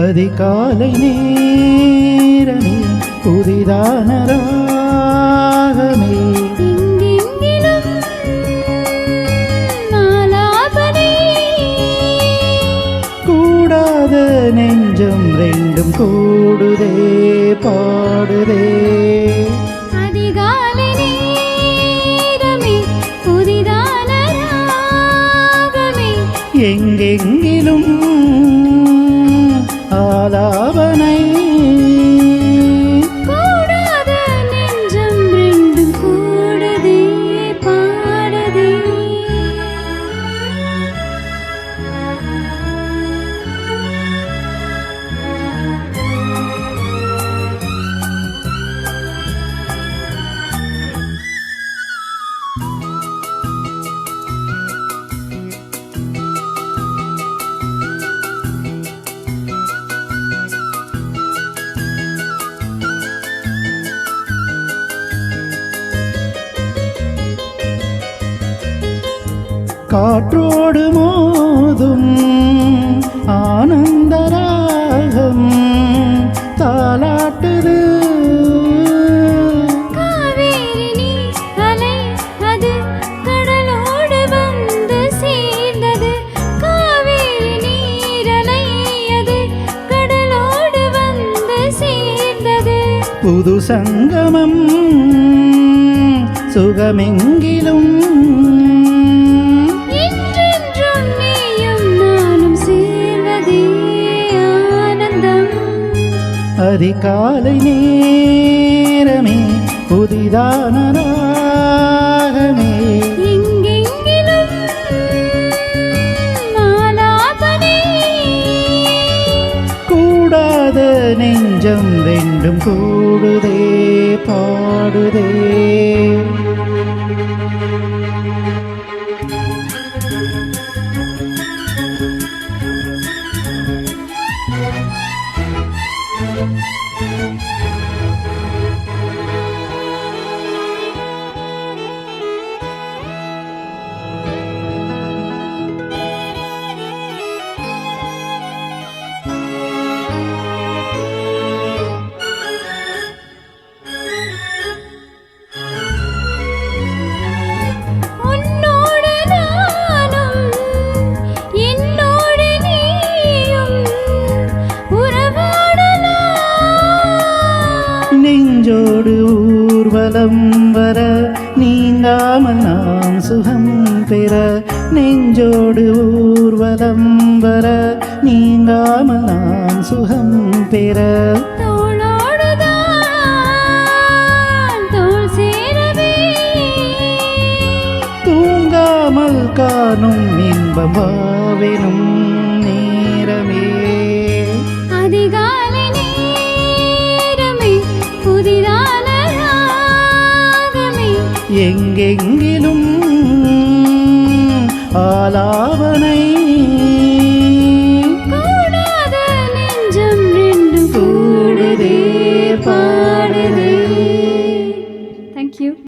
அதிகாலை நேரமே புதிதான ராகமே கூடாத நெஞ்சம் ரெண்டும் கூடுதே பாடுதே. எங்கிலும் ஆலாபனை காற்றோடு மோதும் ஆனந்தராகம் தாலாட்டுது. காவேரி நீர் அலை அதிகாலை நேரமே புதிதான ராகமே கூடாத நெஞ்சம் ரெண்டும் கூடுதே பாடுதே. நீங்காமல் நாம் சுகம் பெற நெஞ்சோடு ஊர்வலம் வர நீங்காமல் நாம் சுகம் பெற. காணும் இன்பம் வாவெனும் எங்கெங்கிலும் ஆலாவனை